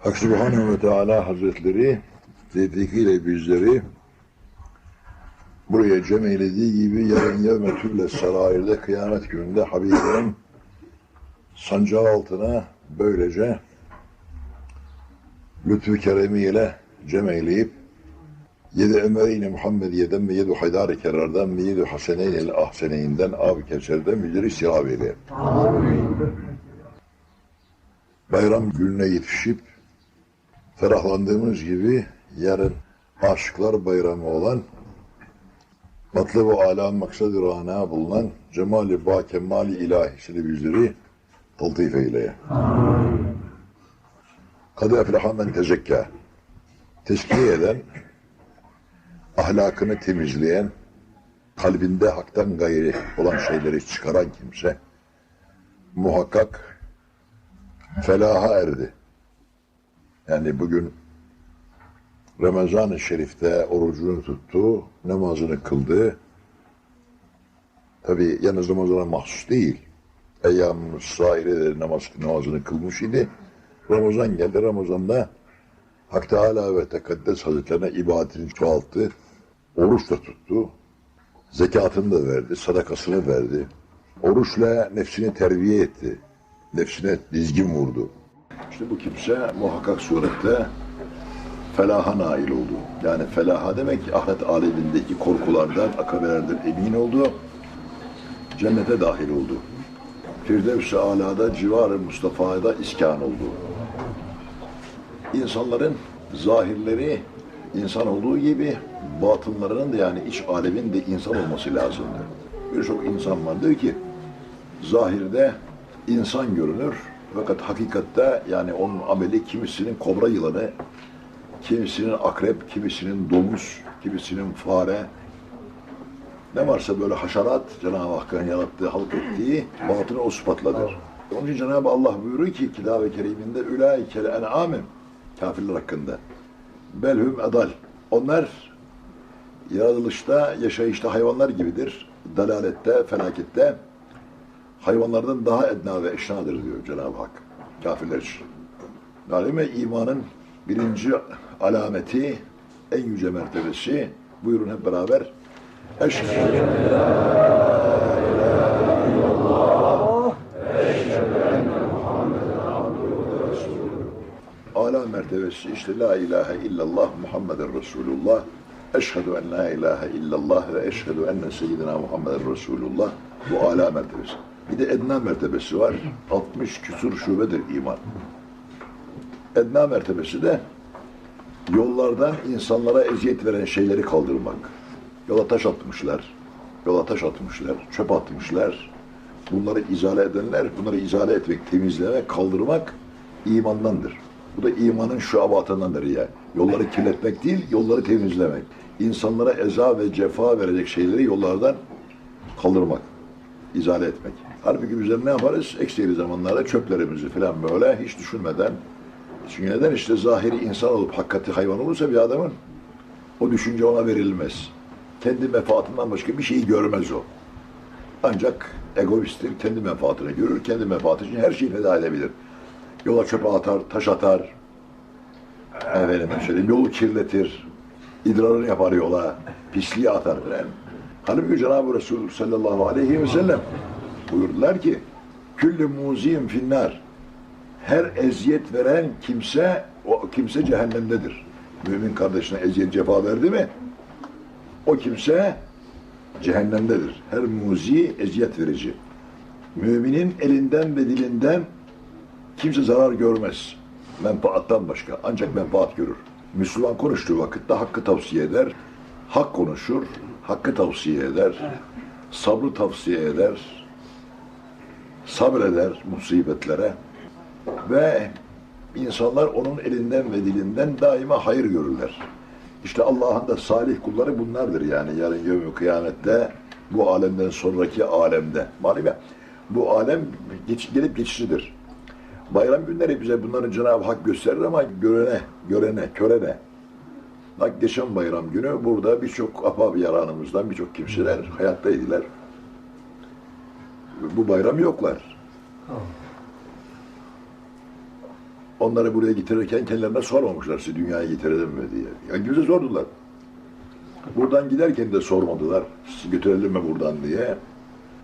Hak Subhanahu ve Teala Hazretleri tevfikiyle bizleri buraya cem eylediği gibi yarın yevme tülle sarayirde kıyamet gününde Habibinin sancağı altına böylece lütfü keremiyle cem eyleyip yedi Ömer'in-i Muhammediye'den ve yedi Haydar-ı Kerar'dan ve yedi Haseneyn-i Ahseneyn'den Ab-ı Keser'den müdiri silahı eyle. Bayram gününe yetişip ferahlandığımız gibi yarın Aşıklar Bayramı olan Matlı-ı Alâ Maksad-ı Râna bulunan Cemali Ba Kemali İlahisini bizleri taltif eyleye. Kadı eflaha men tezekkâ. Teskiye eden, ahlakını temizleyen, kalbinde haktan gayri olan şeyleri çıkaran kimse muhakkak felaha erdi. Yani bugün Ramazan-ı Şerif'te orucunu tuttu, namazını kıldı. Tabi yalnız Ramazan'a mahsus değil. Eyyam-ı saire de namaz, namazını kılmış idi. Ramazan geldi. Ramazan'da Hak Teala ve Tekaddes Hazretlerine ibadetini çoğalttı. Oruç da tuttu. Zekatını da verdi, sadakasını verdi. Oruçla nefsini terbiye etti. Nefsine dizgin vurdu. İşte bu kimse muhakkak surette felaha nail oldu. Yani felaha demek ahiret alemindeki korkulardan, akabelerden emin oldu. Cennete dahil oldu. Firdevs-i Ala'da civar-ı Mustafa'da iskan oldu. İnsanların zahirleri insan olduğu gibi batınlarının da yani iç alemin de insan olması lazımdı. Birçok insan vardır ki zahirde insan görünür fakat hakikatte yani onun ameli kimisinin kobra yılanı, kimisinin akrep, kimisinin domuz, kimisinin fare, ne varsa böyle haşerat Cenab-ı Hakk'ın yarattığı, halk ettiği batını o sıfatladır. Onun için Cenab-ı Allah buyuruyor ki Kitab-ı Kerim'inde ülâikel en'âmin kafirler hakkında. Belhum edal. Onlar yaratılışta, yaşayışta hayvanlar gibidir. Dalalette, felakette hayvanlardan daha edna ve eşnadır diyor Cenab-ı Hak. Kafirler için. Yani imanın birinci alameti, en yüce mertebesi. Buyurun hep beraber. Eşhedü en la ilahe illallah, eşhedü enne Muhammeden abduhu ve resuluhu. Ala mertebesi işte la ilahe illallah Muhammeden Resulullah. Eşhedü en la ilahe illallah ve eşhedü enne seyyidina Muhammeden Resulullah. Bu ala mertebesi. Bir de edna mertebesi var. 60 küsur şubedir iman. Edna mertebesi de yollardan insanlara eziyet veren şeyleri kaldırmak. Yola taş atmışlar. Yola taş atmışlar, çöp atmışlar. Bunları izale edenler, bunları izale etmek, temizlemek, kaldırmak imandandır. Bu da imanın şuabatındandır ya. Yolları kirletmek değil, yolları temizlemek. İnsanlara eza ve cefa verecek şeyleri yollardan kaldırmak, izale etmek. Halbuki bizler ne yaparız? Ekseri zamanlarda çöplerimizi falan böyle hiç düşünmeden. Çünkü neden? işte zahiri insan olup hakikati hayvan olursa bir adamın o düşünce ona verilmez. Kendi menfaatinden başka bir şeyi görmez o. Ancak egoisttir, kendi menfaatini görür, kendi menfaati için her şeyi feda edebilir. Yola çöpe atar, taş atar, efendim söyleyeyim, yolu kirletir, idrarını yapar yola, pisliği atar falan. Halbuki Cenab-ı Resul sallallahu aleyhi ve sellem buyurdular ki küllü muzim finnar her eziyet veren kimse o kimse cehennemdedir. Mümin kardeşine eziyet cefa verdi mi o kimse cehennemdedir. Her muzi eziyet verici. Müminin elinden ve dilinden kimse zarar görmez. Menfaattan başka. Ancak menfaat görür. Müslüman konuştuğu vakitte hakkı tavsiye eder. Hak konuşur. Hakkı tavsiye eder. Sabrı tavsiye eder. Sabreder musibetlere. Ve insanlar onun elinden ve dilinden daima hayır görürler. İşte Allah'ın da salih kulları bunlardır yani yarın yevmi kıyamette bu alemden sonraki alemde. Malum ya bu alem geç, gelip geçicidir. Bayram günleri bize bunları Cenab-ı Hak gösterir ama görene, görene, körene. Bak geçen bayram günü burada birçok apab yaranımızdan birçok kimseler hayattaydılar. Bu bayram yoklar. onları buraya getirirken kendilerine sormamışlar sizi dünyaya getirelim mi diye. Yani bize sordular. Buradan giderken de sormadılar. Sizi götürelim mi buradan diye.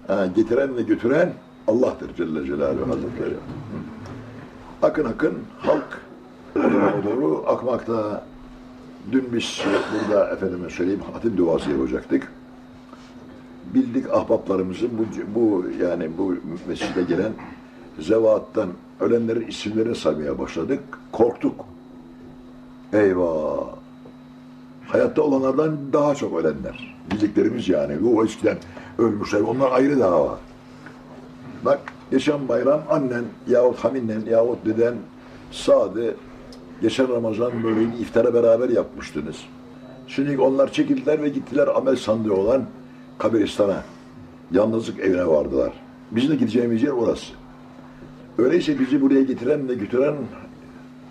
Ha, getiren ve götüren Allah'tır Celle Celaluhu Hazretleri. Hı. Akın akın halk o doğru akmakta. Dün biz burada efendime söyleyeyim hatim duası yapacaktık. Bildik ahbaplarımızın bu, bu yani bu mescide gelen zevattan ölenlerin isimlerini saymaya başladık. Korktuk. Eyvah! Hayatta olanlardan daha çok ölenler. Bildiklerimiz yani. O eskiden ölmüşler. Onlar ayrı dava. Bak geçen bayram annen yahut haminnen yahut deden sade geçen Ramazan böyle iftara beraber yapmıştınız. Şimdi onlar çekildiler ve gittiler amel sandığı olan kabiristana. Yalnızlık evine vardılar. Bizim de gideceğimiz yer orası. Öyleyse bizi buraya getiren ve götüren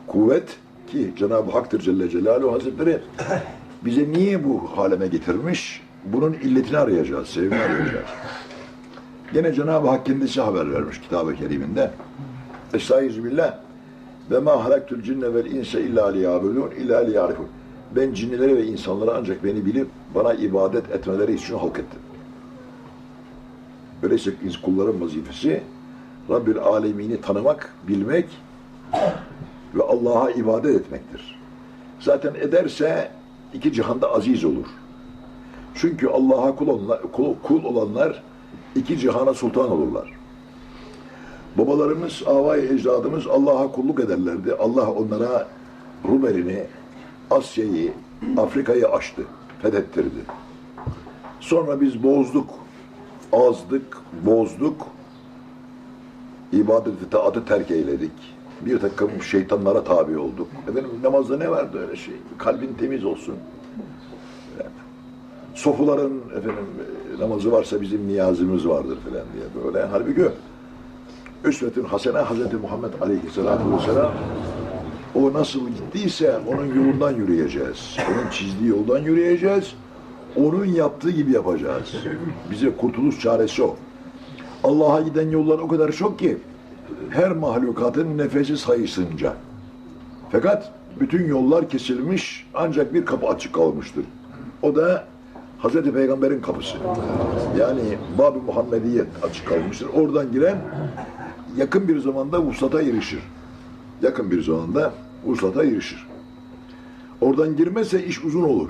kuvvet ki Cenab-ı Hak'tır Celle Celaluhu Hazretleri bize niye bu haleme getirmiş? Bunun illetini arayacağız, sebebini arayacağız. Gene Cenab-ı Hak kendisi haber vermiş kitab-ı keriminde. Estaizu billah ve ma halaktul cinne vel insa illa liyabudun illa liyarifun. Ben cinnileri ve insanları ancak beni bilip bana ibadet etmeleri için halk ettim. Öyleyse kulların vazifesi Rabbül Alemini tanımak, bilmek ve Allah'a ibadet etmektir. Zaten ederse iki cihanda aziz olur. Çünkü Allah'a kul, olanlar, kul, kul olanlar iki cihana sultan olurlar. Babalarımız, avay ecdadımız Allah'a kulluk ederlerdi. Allah onlara Rumeli'ni, Asya'yı, Afrika'yı açtı, fethettirdi. Sonra biz bozduk, azdık, bozduk, ibadeti taatı terk eyledik. Bir takım şeytanlara tabi olduk. Efendim namazda ne vardı öyle şey? Kalbin temiz olsun. Sofuların efendim namazı varsa bizim niyazımız vardır falan diye böyle. Halbuki Üsvetün Hasene Hazreti Muhammed Aleyhisselatü Vesselam o nasıl gittiyse onun yolundan yürüyeceğiz. Onun çizdiği yoldan yürüyeceğiz. Onun yaptığı gibi yapacağız. Bize kurtuluş çaresi o. Allah'a giden yollar o kadar çok ki her mahlukatın nefesi sayısınca. Fakat bütün yollar kesilmiş ancak bir kapı açık kalmıştır. O da Hazreti Peygamber'in kapısı. Yani Bab-ı Muhammediyet açık kalmıştır. Oradan giren yakın bir zamanda vuslata erişir. Yakın bir zamanda vuslata erişir. Oradan girmezse iş uzun olur.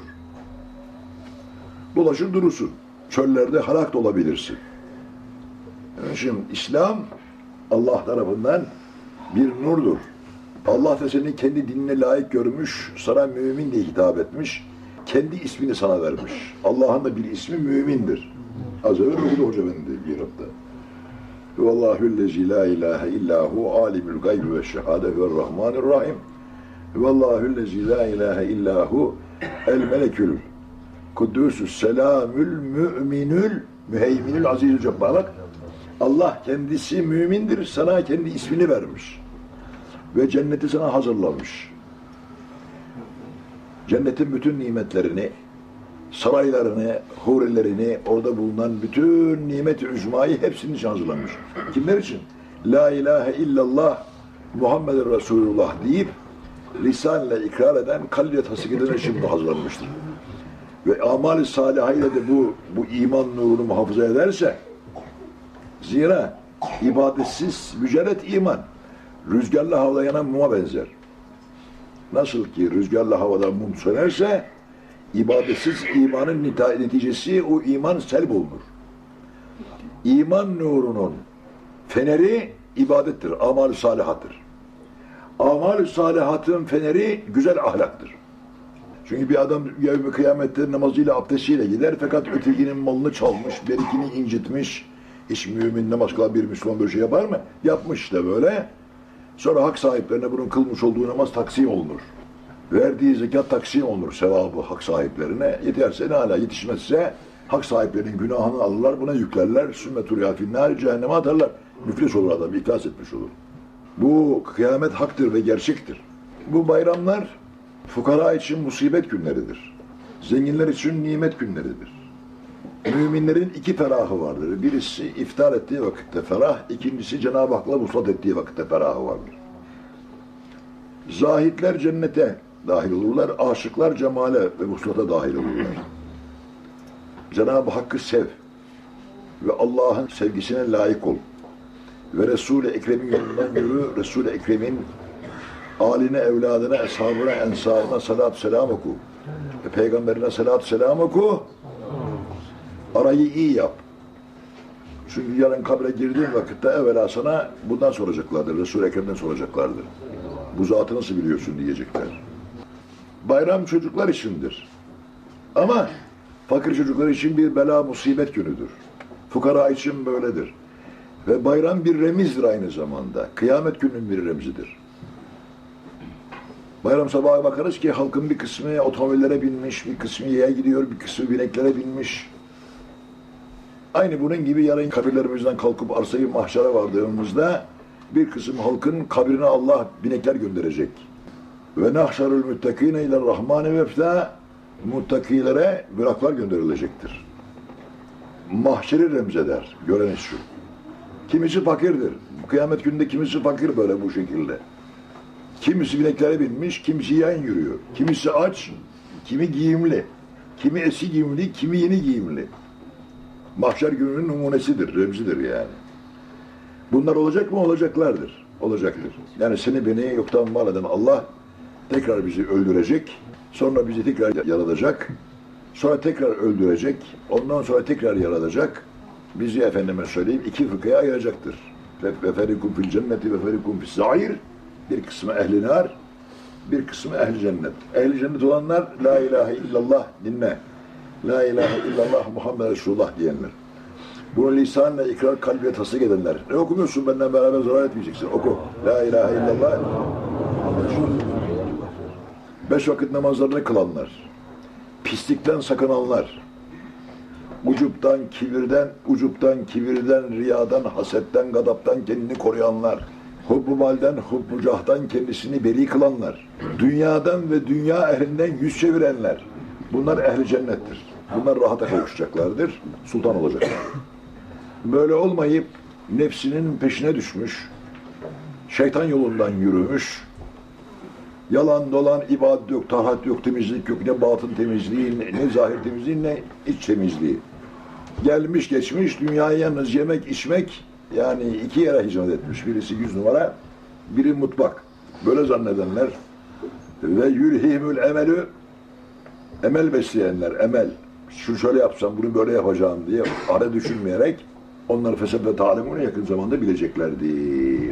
Dolaşır durursun. Çöllerde halak olabilirsin. Yani Şimdi İslam Allah tarafından bir nurdur. Allah da seni kendi dinine layık görmüş, sana mümin diye hitap etmiş. Kendi ismini sana vermiş. Allah'ın da bir ismi mümindir. Az evvel okudu hoca efendi bir hafta. Vallahüllezi la ilahe illahu alimul gaybi ve şehade ve rahmanirrahim. Vallahüllezi la ilahe illahu el melekül kuddüsü selamül müminül müheyminül azizül cebbar. Allah kendisi mümindir, sana kendi ismini vermiş. Ve cenneti sana hazırlamış. Cennetin bütün nimetlerini, saraylarını, hurilerini, orada bulunan bütün nimet-i ücmayı hepsini için hazırlamış. Kimler için? La ilahe illallah Muhammed Resulullah deyip lisanla ikrar eden, kalbiyle tasdik eden için bu hazırlanmıştır. Ve amal-i salihayla de bu, bu iman nurunu muhafaza ederse Zira ibadetsiz mücerret iman rüzgarlı havada yanan muma benzer. Nasıl ki rüzgarlı havada mum sönerse ibadetsiz imanın neticesi o iman selb olunur. İman nurunun feneri ibadettir, amal-i salihattır. Amal-i salihatın feneri güzel ahlaktır. Çünkü bir adam yevmi kıyamette namazıyla, abdestiyle gider fakat ötekinin malını çalmış, berikini incitmiş, hiç mümin namaz kılan bir Müslüman böyle şey yapar mı? Yapmış işte böyle. Sonra hak sahiplerine bunun kılmış olduğu namaz taksim olunur. Verdiği zekat taksim olunur sevabı hak sahiplerine. Yeterse ne hala yetişmezse hak sahiplerinin günahını alırlar, buna yüklerler. Sümmetur yafinler, cehenneme atarlar. Müflis olur adam, iflas etmiş olur. Bu kıyamet haktır ve gerçektir. Bu bayramlar fukara için musibet günleridir. Zenginler için nimet günleridir. Müminlerin iki ferahı vardır. Birisi iftar ettiği vakitte ferah, ikincisi Cenab-ı Hak'la vuslat ettiği vakitte ferahı vardır. Zahitler cennete dahil olurlar, aşıklar cemale ve vuslata dahil olurlar. Cenab-ı Hakk'ı sev ve Allah'ın sevgisine layık ol. Ve Resul-i Ekrem'in yolundan yürü, Resul-i Ekrem'in aline, evladına, eshabına, ensarına salat selam oku. Ve peygamberine salat selam oku. Arayı iyi yap. Çünkü yarın kabre girdiğin vakitte evvela sana bundan soracaklardır. Resul-i Ekrem'den soracaklardır. Bu zatı nasıl biliyorsun diyecekler. Bayram çocuklar içindir. Ama fakir çocuklar için bir bela musibet günüdür. Fukara için böyledir. Ve bayram bir remizdir aynı zamanda. Kıyamet gününün bir remzidir. Bayram sabahı bakarız ki halkın bir kısmı otomobillere binmiş, bir kısmı yaya gidiyor, bir kısmı bineklere binmiş. Aynı bunun gibi yarın kabirlerimizden kalkıp arsayı mahşere vardığımızda bir kısım halkın kabrine Allah binekler gönderecek. Ve nahşarul müttakine ile rahmane vefta muttakilere bıraklar gönderilecektir. Mahşeri remzeder. Göreniz şu. Kimisi fakirdir. Kıyamet gününde kimisi fakir böyle bu şekilde. Kimisi bineklere binmiş, kimisi yayın yürüyor. Kimisi aç, kimi giyimli. Kimi eski giyimli, kimi yeni giyimli. Mahşer gününün numunesidir, remzidir yani. Bunlar olacak mı? Olacaklardır. Olacaktır. Yani seni beni yoktan var eden Allah tekrar bizi öldürecek. Sonra bizi tekrar yaratacak. Sonra tekrar öldürecek. Ondan sonra tekrar yaratacak. Bizi efendime söyleyeyim iki fıkıya ayıracaktır. Ve ferikum fil cenneti ve ferikum fis zair. Bir kısmı ehli nar, bir kısmı ehli cennet. Ehli cennet olanlar la ilahe illallah dinle. La ilahe illallah Muhammed Resulullah diyenler. Bunu lisanla ikrar kalbiyle tasdik edenler. Ne okumuyorsun benden beraber zarar etmeyeceksin. Oku. La ilahe illallah. Beş vakit namazlarını kılanlar. Pislikten sakınanlar. Ucuptan, kibirden, ucuptan, kibirden, riyadan, hasetten, gadaptan kendini koruyanlar. Hubbu malden, hubbu cahtan kendisini beri kılanlar. Dünyadan ve dünya ehlinden yüz çevirenler. Bunlar ehli cennettir. Bunlar rahata kavuşacaklardır. Sultan olacaklar. Böyle olmayıp nefsinin peşine düşmüş, şeytan yolundan yürümüş, yalan dolan ibadet yok, tahat yok, temizlik yok, ne batın temizliği, ne, ne zahir temizliği, ne iç temizliği. Gelmiş geçmiş dünyaya yalnız yemek içmek yani iki yere hizmet etmiş. Birisi yüz numara, biri mutfak. Böyle zannedenler ve yülhimül emelü emel besleyenler, emel. Şu şöyle yapsam, bunu böyle yapacağım diye ara düşünmeyerek onlar fesat ve talimunu yakın zamanda bileceklerdir.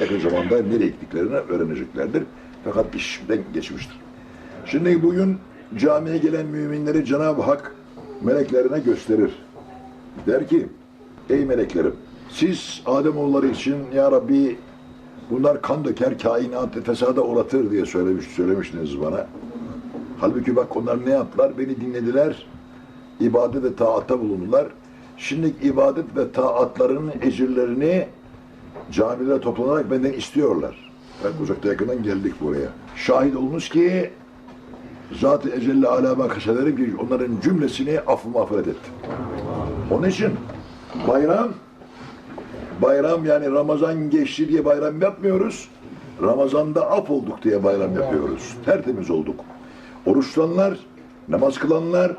Yakın zamanda nereye gittiklerini öğreneceklerdir. Fakat işten geçmiştir. Şimdi bugün camiye gelen müminleri Cenab-ı Hak meleklerine gösterir. Der ki, ey meleklerim, siz Ademoğulları için ya Rabbi bunlar kan döker, kainatı fesada uğratır diye söylemiş, söylemiştiniz bana. Halbuki bak onlar ne yaptılar? Beni dinlediler, ibadet ve taatta bulundular. Şimdi ibadet ve taatlarının ecirlerini camilere toplanarak benden istiyorlar. Evet, uzakta yakından geldik buraya. Şahit olunuz ki Zat-ı Ecelle Alâ kaşelerim ki onların cümlesini affı mağfiret ettim. Onun için bayram bayram yani Ramazan geçti diye bayram yapmıyoruz. Ramazan'da af olduk diye bayram yapıyoruz. Tertemiz olduk. Oruç tutanlar, namaz kılanlar,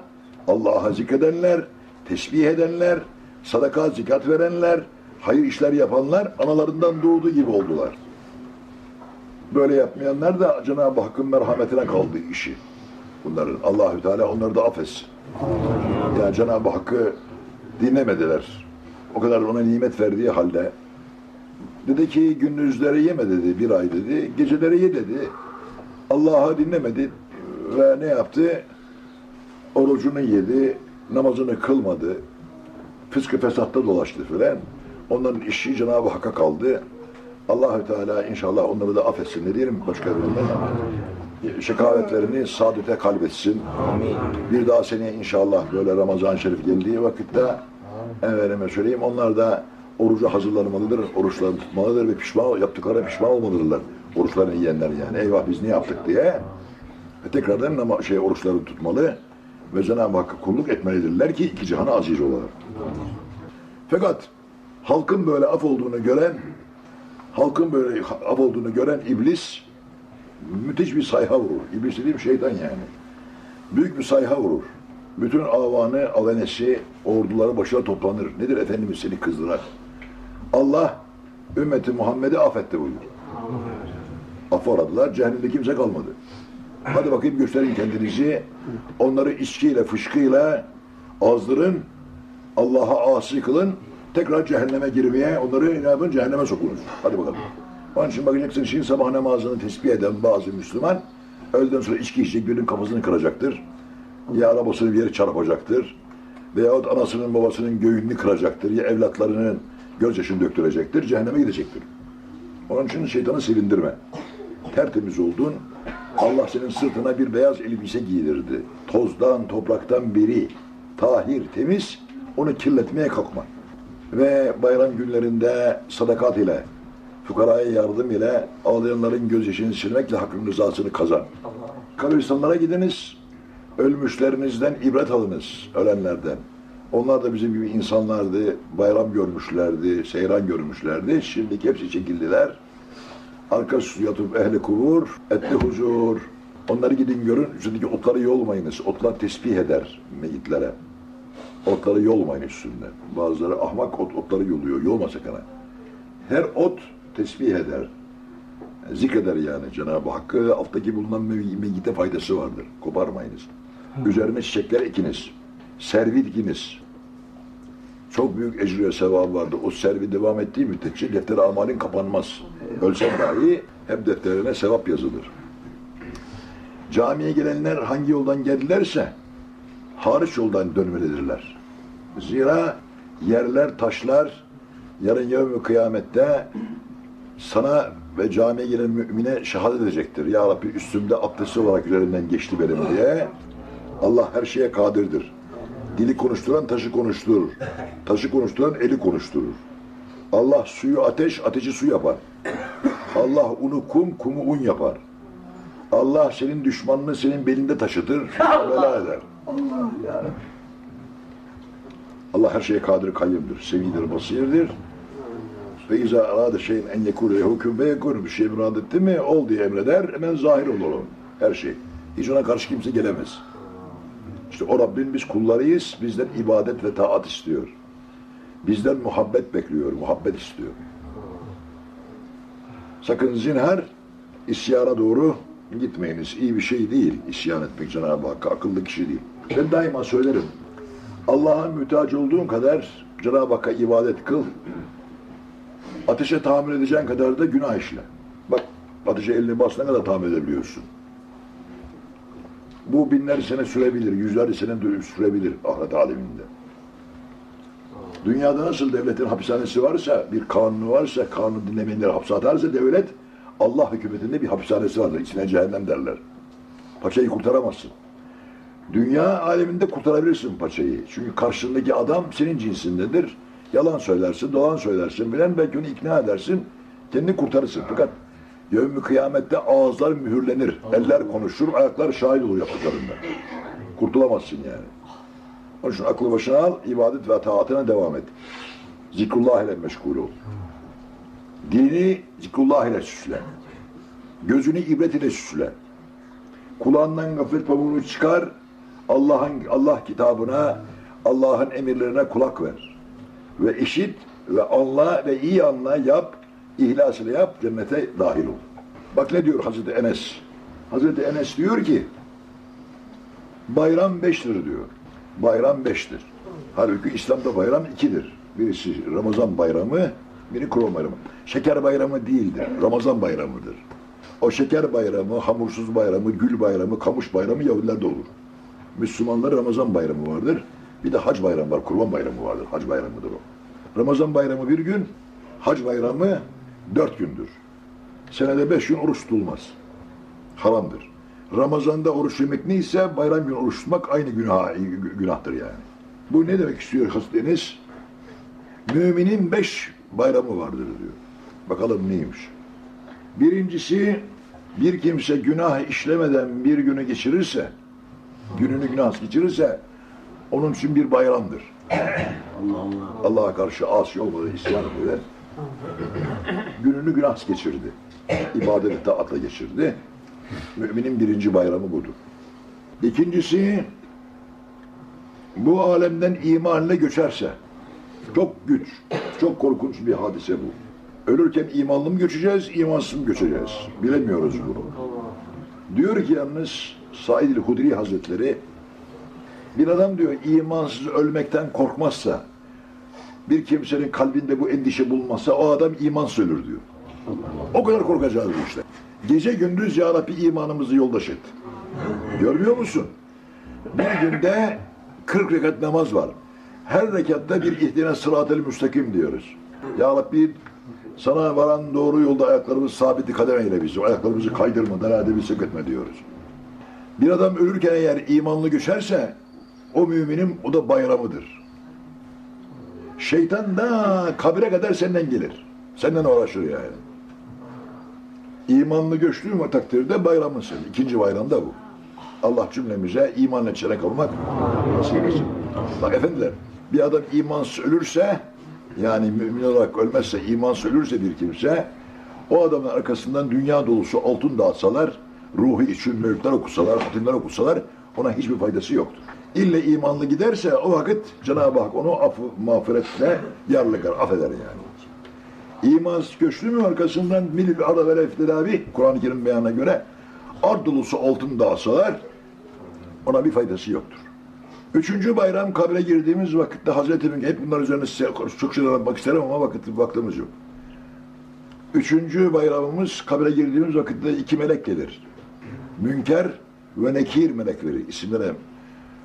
Allah'a zikredenler, tesbih edenler, sadaka, zikat verenler, hayır işler yapanlar analarından doğduğu gibi oldular. Böyle yapmayanlar da Cenab-ı Hakk'ın merhametine kaldı işi. Bunların Allahü Teala onları da affetsin. Yani Cenab-ı Hakk'ı dinlemediler. O kadar ona nimet verdiği halde dedi ki gündüzleri yeme dedi bir ay dedi. Geceleri ye dedi. Allah'ı dinlemedi ve ne yaptı? Orucunu yedi, namazını kılmadı. Fıskı fesatta dolaştı filan. Onların işi Cenab-ı Hakk'a kaldı. Allahü Teala inşallah onları da affetsin ne diyelim başka bir şekavetlerini saadete kalbetsin. Bir daha seneye inşallah böyle Ramazan-ı Şerif geldiği vakitte efendime söyleyeyim onlar da oruca hazırlanmalıdır, oruçlarını tutmalıdır ve pişman yaptıklarına pişman olmalıdırlar. Oruçlarını yiyenler yani. Eyvah biz ne yaptık diye. Ve tekrardan nama, şey, oruçlarını tutmalı ve Cenab-ı Hakk'a kulluk etmelidirler ki iki cihana aziz olalım. Fakat halkın böyle af olduğunu gören halkın böyle af olduğunu gören iblis müthiş bir sayha vurur. İblis dediğim şeytan yani. Büyük bir sayha vurur. Bütün avanı, avenesi, orduları başına toplanır. Nedir Efendimiz seni kızdırar? Allah ümmeti Muhammed'i affetti buyuruyor. Affı aradılar, cehennemde kimse kalmadı. Hadi bakayım gösterin kendinizi. Onları içkiyle, fışkıyla azdırın. Allah'a asi kılın. Tekrar cehenneme girmeye, onları ne yapın? Cehenneme sokunuz. Hadi bakalım. Onun için bakacaksın şimdi sabah namazını tesbih eden bazı Müslüman öğleden sonra içki içecek birinin kafasını kıracaktır. Ya arabasını bir yere çarpacaktır. Veyahut anasının babasının göğününü kıracaktır. Ya evlatlarının gözyaşını döktürecektir. Cehenneme gidecektir. Onun için şeytanı sevindirme. Tertemiz oldun. Allah senin sırtına bir beyaz elbise giydirdi. Tozdan, topraktan biri. Tahir, temiz. Onu kirletmeye kalkma. Ve bayram günlerinde sadakat ile, fukaraya yardım ile ağlayanların gözyaşını silmekle hakkın rızasını kazan. Kabristanlara gidiniz. Ölmüşlerinizden ibret alınız, ölenlerden. Onlar da bizim gibi insanlardı, bayram görmüşlerdi, seyran görmüşlerdi. Şimdi hepsi çekildiler. Arka su yatıp ehli kubur, etli huzur. Onları gidin görün, üstündeki otları yolmayınız. Otlar tesbih eder meyitlere. Otları yolmayın üstünde. Bazıları ahmak ot, otları yoluyor. Yolma sakın ha. Her ot tesbih eder. Zikreder yani Cenab-ı Hakk'ı. Alttaki bulunan mev- meyyite faydası vardır. Koparmayınız. Üzerine çiçekler ekiniz. Servi dikiniz. Çok büyük ecrüye sevabı vardır. O servi devam ettiği müddetçe defteri amalin kapanmaz. Ölsen dahi hep defterine sevap yazılır. Camiye gelenler hangi yoldan geldilerse hariç yoldan dönmelidirler. Zira yerler, taşlar yarın yevmi kıyamette sana ve camiye gelen mümine şehadet edecektir. Ya Rabbi üstümde abdesti olarak üzerinden geçti benim diye. Allah her şeye kadirdir. Dili konuşturan taşı konuşturur. Taşı konuşturan eli konuşturur. Allah suyu ateş, ateşi su yapar. Allah unu kum, kumu un yapar. Allah senin düşmanını senin belinde taşıtır, bela eder. Allah her şeye kadir kayyumdur, semidir, basirdir. Ve izâ arâde şeyin en yekûle hüküm ve yekûn bir şey murad etti mi ol diye emreder, hemen zahir olur o, her şey. Hiç ona karşı kimse gelemez. İşte o Rabbin biz kullarıyız, bizden ibadet ve taat istiyor. Bizden muhabbet bekliyor, muhabbet istiyor. Sakın zinhar isyana doğru gitmeyiniz. İyi bir şey değil isyan etmek Cenab-ı Hakk'a, akıllı kişi değil. Ben daima söylerim. Allah'a mütehac olduğun kadar Cenab-ı Hakk'a ibadet kıl. Ateşe tahammül edeceğin kadar da günah işle. Bak ateşe elini basına kadar tahammül edebiliyorsun. Bu binler sene sürebilir, yüzlerce sene sürebilir ahiret aleminde. Dünyada nasıl devletin hapishanesi varsa, bir kanunu varsa, kanunu dinlemeyenleri hapse atarsa devlet, Allah hükümetinde bir hapishanesi vardır. İçine cehennem derler. Paçayı kurtaramazsın. Dünya aleminde kurtarabilirsin paçayı. Çünkü karşındaki adam senin cinsindedir. Yalan söylersin, dolan söylersin bilen belki onu ikna edersin. Kendini kurtarırsın. Fakat yevmi kıyamette ağızlar mühürlenir. Eller konuşur, ayaklar şahit olur yaptıklarında. Kurtulamazsın yani. Onun için aklı başına al, ibadet ve taatına devam et. Zikrullah ile meşgul ol. Dini zikrullah ile süsle. Gözünü ibret ile süsle. Kulağından gaflet pamuğunu çıkar, Allah'ın Allah kitabına, Allah'ın emirlerine kulak ver. Ve işit ve anla ve iyi anla yap, ihlas ile yap, cennete dahil ol. Bak ne diyor Hazreti Enes? Hazreti Enes diyor ki, bayram beştir diyor. Bayram beştir. Halbuki İslam'da bayram ikidir. Birisi Ramazan bayramı, biri kurban bayramı. Şeker bayramı değildir, Ramazan bayramıdır. O şeker bayramı, hamursuz bayramı, gül bayramı, kamış bayramı Yahudilerde olur. Müslümanlar Ramazan bayramı vardır. Bir de hac bayramı var, kurban bayramı vardır. Hac bayramıdır o. Ramazan bayramı bir gün, hac bayramı dört gündür. Senede beş gün oruç tutulmaz. Haramdır. Ramazan'da oruç yemek neyse bayram günü oruç tutmak aynı günah, günahtır yani. Bu ne demek istiyor Enes? Müminin beş bayramı vardır diyor. Bakalım neymiş? Birincisi bir kimse günah işlemeden bir günü geçirirse, gününü günah geçirirse onun için bir bayramdır. Allah'a karşı asi olmadı, isyan eder. Gününü günah geçirdi. İbadet taatla geçirdi. Müminin birinci bayramı budur. İkincisi, bu alemden imanla göçerse, çok güç, çok korkunç bir hadise bu. Ölürken imanlı mı göçeceğiz, imansız mı göçeceğiz? Bilemiyoruz bunu. Diyor ki yalnız Said-i Hudri Hazretleri, bir adam diyor imansız ölmekten korkmazsa, bir kimsenin kalbinde bu endişe bulmazsa o adam imansız ölür diyor. O kadar korkacağız işte. Gece gündüz ya Rabbi imanımızı yoldaş et. Görmüyor musun? Bir günde 40 rekat namaz var. Her rekatta bir ihdine sırat-ı müstakim diyoruz. Ya Rabbi sana varan doğru yolda ayaklarımızı sabiti kadem eyle bizi. Ayaklarımızı kaydırma, dalade bir etme diyoruz. Bir adam ölürken eğer imanlı göçerse o müminin o da bayramıdır. Şeytan da kabire kadar senden gelir. Senden uğraşır yani. İmanlı göçtüğün takdirde bayramısın. İkinci bayram da bu. Allah cümlemize imanla çeyrek olmak nasip etsin. Bak efendiler, bir adam imansız ölürse, yani mümin olarak ölmezse, imansız ölürse bir kimse, o adamın arkasından dünya dolusu altın dağıtsalar, ruhu için mevlütler okusalar, hatimler okusalar, ona hiçbir faydası yoktur. İlle imanlı giderse o vakit Cenab-ı Hak onu affı, mağfiretle yarlıkar, affeder yani. İmansız göçlü mü arkasından milil ara ve abi Kur'an-ı Kerim beyanına göre ard dolusu altın dağsalar ona bir faydası yoktur. Üçüncü bayram kabre girdiğimiz vakitte Hazreti Bin hep bunlar üzerine size çok şeyler anlatmak isterim ama vakit, vaktimiz yok. Üçüncü bayramımız kabre girdiğimiz vakitte iki melek gelir. Münker ve nekir melekleri. İsimleri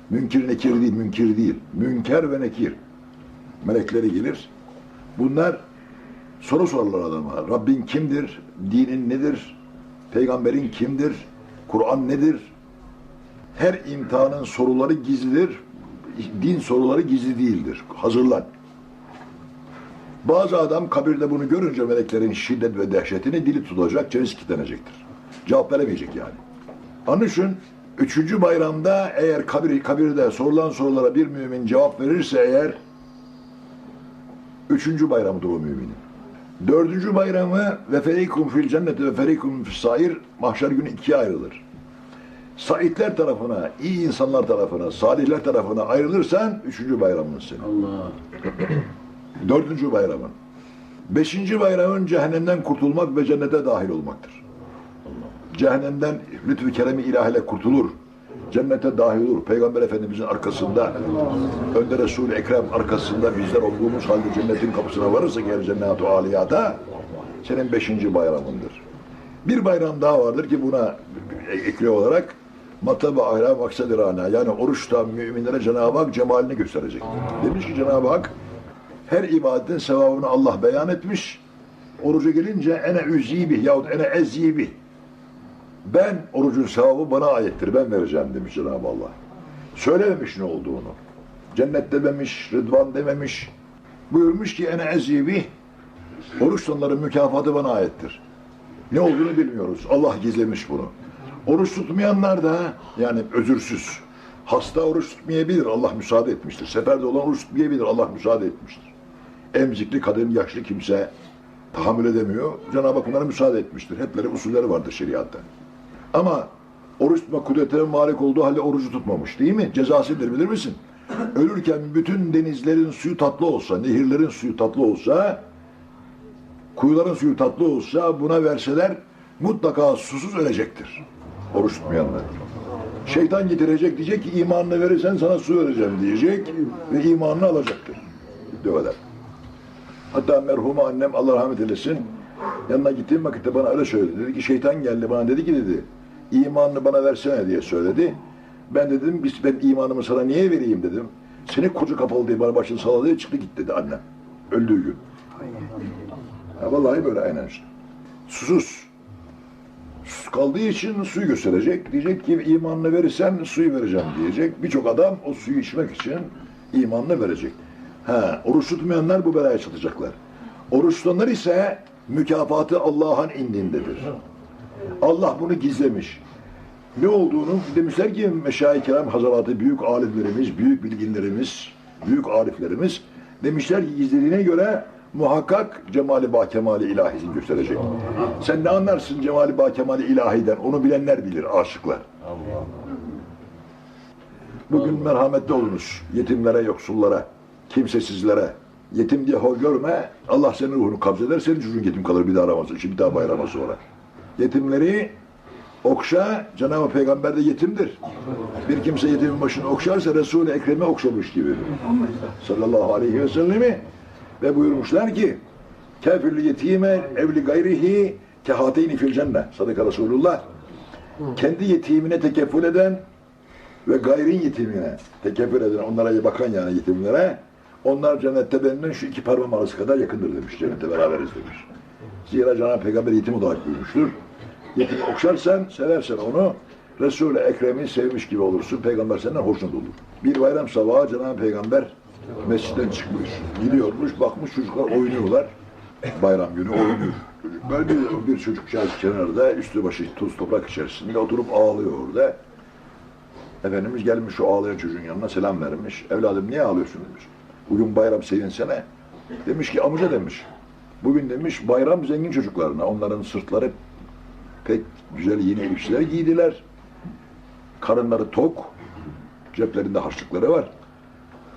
münkir nekir değil, münkir değil. Münker ve nekir melekleri gelir. Bunlar soru sorarlar adama. Rabbin kimdir? Dinin nedir? Peygamberin kimdir? Kur'an nedir? Her imtihanın soruları gizlidir. Din soruları gizli değildir. Hazırlan. Bazı adam kabirde bunu görünce meleklerin şiddet ve dehşetini dili tutacak, çenesi kilitlenecektir. Cevap veremeyecek yani. Onun için üçüncü bayramda eğer kabir, kabirde sorulan sorulara bir mümin cevap verirse eğer üçüncü bayramıdır o müminin. Dördüncü bayramı ve ferikum fil cenneti ve ferikum fis sair mahşer günü ikiye ayrılır. Saitler tarafına, iyi insanlar tarafına, salihler tarafına ayrılırsan üçüncü bayramın senin. Allah. Dördüncü bayramın. Beşinci bayramın cehennemden kurtulmak ve cennete dahil olmaktır. Cehennemden lütfü keremi ilahiyle kurtulur. Cennete dahil olur. Peygamber Efendimizin arkasında, önde Resul-i Ekrem arkasında bizler olduğumuz halde cennetin kapısına varırsa eğer cennet-u aliyata senin beşinci bayramındır. Bir bayram daha vardır ki buna ekle olarak matlab-ı ahira maksad-ı rana yani oruçta müminlere Cenab-ı Hak cemalini gösterecek. Demiş ki Cenab-ı Hak her ibadetin sevabını Allah beyan etmiş. Oruca gelince ene üzibih yahut ene ezibih. Ben orucun sevabı bana aittir. Ben vereceğim demiş Cenab-ı Allah. Söylememiş ne olduğunu. Cennet dememiş, rıdvan dememiş. Buyurmuş ki ene ezibih. Oruç tutanların mükafatı bana aittir. Ne olduğunu bilmiyoruz. Allah gizlemiş bunu. Oruç tutmayanlar da yani özürsüz. Hasta oruç tutmayabilir. Allah müsaade etmiştir. Seferde olan oruç tutmayabilir. Allah müsaade etmiştir. Emzikli kadın, yaşlı kimse tahammül edemiyor. Cenab-ı Hak bunlara müsaade etmiştir. Hepleri usulleri vardır şeriatta. Ama oruç tutma kudretine malik olduğu halde orucu tutmamış değil mi? Cezasıdır bilir misin? Ölürken bütün denizlerin suyu tatlı olsa, nehirlerin suyu tatlı olsa, kuyuların suyu tatlı olsa buna verseler mutlaka susuz ölecektir. Oruç tutmayanlar. Şeytan getirecek diyecek ki imanını verirsen sana su vereceğim diyecek ve imanını alacaktır. Kadar. Hatta merhuma annem Allah rahmet eylesin yanına gittiğim vakitte bana öyle söyledi. Dedi ki şeytan geldi bana dedi ki dedi imanını bana versene diye söyledi. Ben dedim biz ben imanımı sana niye vereyim dedim. Seni koca kapalı diye bana başını salladı çıktı git dedi annem. Öldüğü gün. Ha, vallahi böyle aynen işte. Susuz. Sus kaldığı için suyu gösterecek. Diyecek ki imanını verirsen suyu vereceğim diyecek. Birçok adam o suyu içmek için imanını verecek. Ha, oruç tutmayanlar bu belaya çatacaklar. Oruç tutanlar ise mükafatı Allah'ın indindedir. Allah bunu gizlemiş. Ne olduğunu demişler ki meşayi kiram hazaratı büyük alimlerimiz, büyük bilginlerimiz, büyük ariflerimiz demişler ki gizlediğine göre muhakkak cemali ba kemali ilahisini gösterecek. Sen ne anlarsın cemali ba kemali ilahiden? Onu bilenler bilir, aşıklar. Bugün merhametli olunuz yetimlere, yoksullara, kimsesizlere. Yetim diye hor görme, Allah senin ruhunu kabzeder, senin çocuğun yetim kalır bir daha aramazsın, şimdi bir daha bayrama sonra. Yetimleri okşa, Cenab-ı Peygamber de yetimdir. Bir kimse yetimin başını okşarsa Resul-i Ekrem'i okşamış gibi. Sallallahu aleyhi ve sellemi. Ve buyurmuşlar ki, kafirli yetime evli gayrihi kehateyni fil cennet. Sadaka Resulullah. Kendi yetimine tekeffül eden ve gayrin yetimine tekeffül eden, onlara bakan yani yetimlere, onlar cennette benimle şu iki parmağım arası kadar yakındır demiş. Cennette beraberiz demiş. Zira Cenab-ı Peygamber yetim olarak buyurmuştur. Yetimi okşarsan, seversen onu, Resul-i Ekrem'i sevmiş gibi olursun. Peygamber senden hoşnut olur. Bir bayram sabahı Cenab-ı Peygamber mescitten çıkmış. Gidiyormuş, bakmış çocuklar oynuyorlar. Bayram günü oynuyor. Çocuklar bir, bir çocukcağız kenarda üstü başı tuz toprak içerisinde oturup ağlıyor orada. Efendimiz gelmiş şu ağlayan çocuğun yanına selam vermiş. Evladım niye ağlıyorsun demiş. Bugün bayram sevinsene. Demiş ki amca demiş. Bugün demiş bayram zengin çocuklarına. Onların sırtları pek güzel yeni elbiseler giydiler. Karınları tok. Ceplerinde harçlıkları var.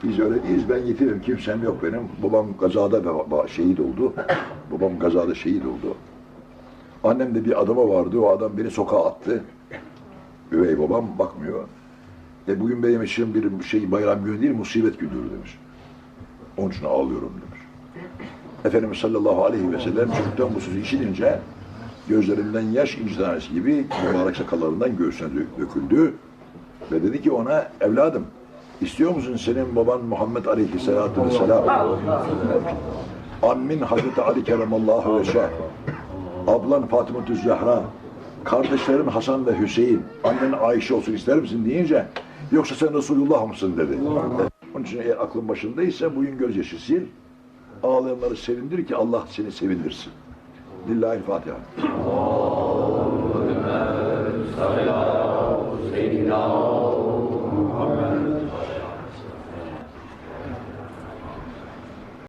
Biz öyle değiliz. Ben yetimim. Kimsem yok benim. Babam gazada şehit oldu. Babam gazada şehit oldu. Annem de bir adama vardı. O adam beni sokağa attı. Üvey babam bakmıyor. E bugün benim için bir şey bayram günü değil, musibet gündür demiş. Onun için ağlıyorum demiş. Efendimiz sallallahu aleyhi ve sellem çocuktan bu sözü işitince gözlerinden yaş inci tanesi gibi mübarek sakallarından göğsüne dö- döküldü. Ve dedi ki ona evladım istiyor musun senin baban Muhammed aleyhisselatü vesselam ammin Hazreti Ali keremallahu veşe ablan Fatıma Zehra kardeşlerin Hasan ve Hüseyin annen Ayşe olsun ister misin deyince yoksa sen Resulullah mısın dedi. Onun için eğer aklın başındaysa bugün gözyaşı sil ağlayanları sevindir ki Allah seni sevindirsin. Lillahi Fatiha. Allahümme sallallahu